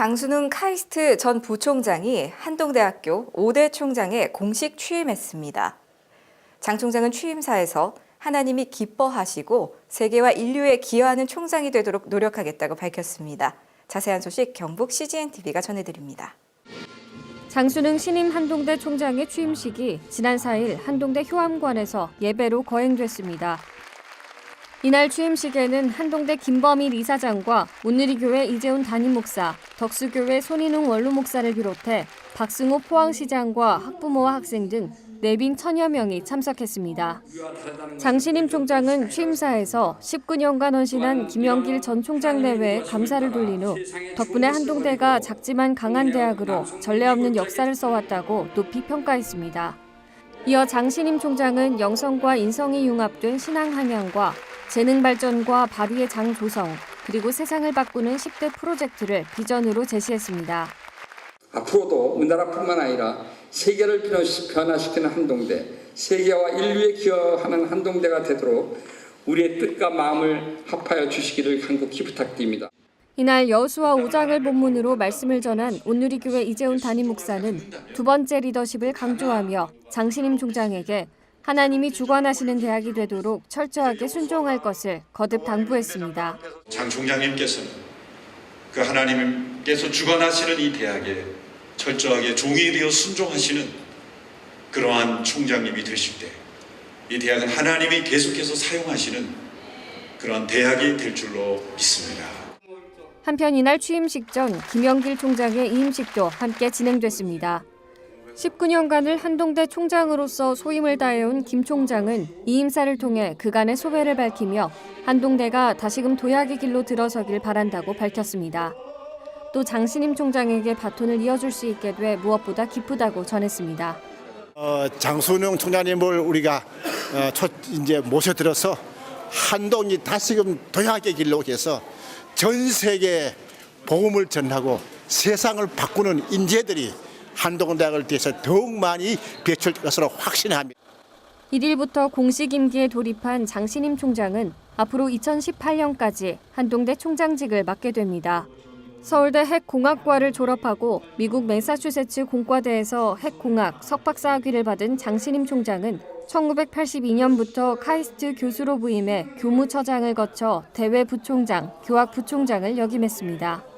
장순웅 카이스트 전 부총장이 한동대학교 5대 총장에 공식 취임했습니다. 장 총장은 취임사에서 하나님이 기뻐하시고 세계와 인류에 기여하는 총장이 되도록 노력하겠다고 밝혔습니다. 자세한 소식 경북 CGN TV가 전해드립니다. 장순흥 신임 한동대 총장의 취임식이 지난 4일 한동대 효암관에서 예배로 거행됐습니다. 이날 취임식에는 한동대 김범일 이사장과 온누리교회 이재훈 담임 목사, 덕수교회 손인웅 원로 목사를 비롯해 박승호 포항시장과 학부모와 학생 등 내빈 천여 명이 참석했습니다. 장신임 총장은 취임사에서 19년간 헌신한 김영길 전 총장 내외에 감사를 돌린 후 덕분에 한동대가 작지만 강한 대학으로 전례 없는 역사를 써왔다고 높이 평가했습니다. 이어 장신임 총장은 영성과 인성이 융합된 신앙 함양과 재능 발전과 발휘의 장 조성 그리고 세상을 바꾸는 10대 프로젝트를 비전으로 제시했습니다. 앞으로도 우리나라뿐만 아니라 세계를 변화시- 변화시키는 한동대, 세계와 인류에 기여하는 한동대가 되도록 우리의 뜻과 마음을 합하여 주시기를 간곡히 부탁드립니다. 이날 여수와 오장을 본문으로 말씀을 전한 온누리교회 이재훈 담임 목사는 두 번째 리더십을 강조하며 장신임 총장에게 하나님이 주관하시는 대학이 되도록 철저하게 순종할 것을 거듭 당부했습니다. 장 총장님께서는 그 하나님께서 주관하시는 이 대학에 철저하게 종이 되어 순종하시는 그러한 총장님이 되실 때 이 대학은 하나님이 계속해서 사용하시는 그러한 대학이 될 줄로 믿습니다. 한편 이날 취임식 전 김영길 총장의 이임식도 함께 진행됐습니다. 19년간을 한동대 총장으로서 소임을 다해온 김 총장은 이 임사를 통해 그간의 소회를 밝히며 한동대가 다시금 도약의 길로 들어서길 바란다고 밝혔습니다. 또 장신임 총장에게 바톤을 이어줄 수 있게 돼 무엇보다 기쁘다고 전했습니다. 어, 장순영 총장님을 우리가 어, 첫 이제 모셔들어서 한동이 다시금 도약의 길로 해서 전 세계 복음을 전하고 세상을 바꾸는 인재들이 한동대학을 위해서 더욱 많이 배출될 것으로 확신합니다. 1일부터 공식 임기에 돌입한 장신임 총장은 앞으로 2018년까지 한동대 총장직을 맡게 됩니다. 서울대 핵공학과를 졸업하고 미국 매사추세츠 공과대에서 핵공학 석박사 학위를 받은 장신임 총장은 1982년부터 카이스트 교수로 부임해 교무처장을 거쳐 대외 부총장, 교학 부총장을 역임했습니다.